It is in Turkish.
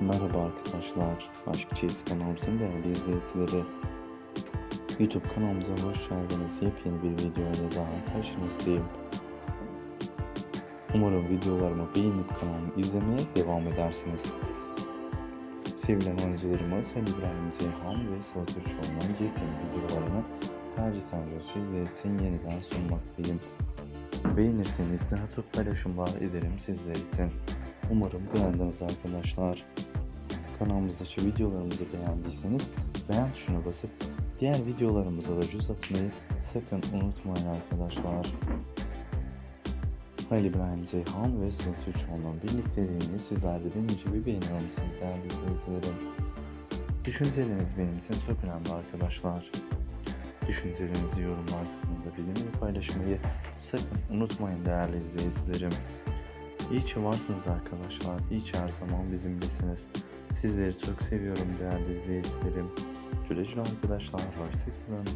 Merhaba arkadaşlar, Aşk Çeyiz kanalımızın değerli izleyicileri. YouTube kanalımıza hoş geldiniz. Yepyeni bir videoyla daha karşınızdayım. Umarım videolarımı beğenip kanalımı izlemeye devam edersiniz. Sevilen oyuncularımız Ali İbrahim Ceyhan ve Sıla Türkoğlu'nun yepyeni videolarını her sence sizler için yeniden sunmaktayım. Beğenirseniz daha çok paylaşımlar ederim sizler için. Umarım beğendiniz arkadaşlar. Kanalımızdaki videolarımızı beğendiyseniz beğen tuşuna basıp diğer videolarımıza da göz atmayı sakın unutmayın arkadaşlar. Halil İbrahim Ceyhan ve Sıla Türkoğlu'nun birlikteliğini sizler de benim gibi beğeniyor musunuz değerli izleyicilerim? Düşünceleriniz benim için çok önemli arkadaşlar. Düşüncelerinizi yorumlar kısmında bizimle paylaşmayı sakın unutmayın değerli izleyicilerim. İyi ki varsınız arkadaşlar. İyi ki her zaman bizimlesiniz. Sizleri çok seviyorum değerli izleyicilerim. Güle güle arkadaşlar. Hoşçakalın.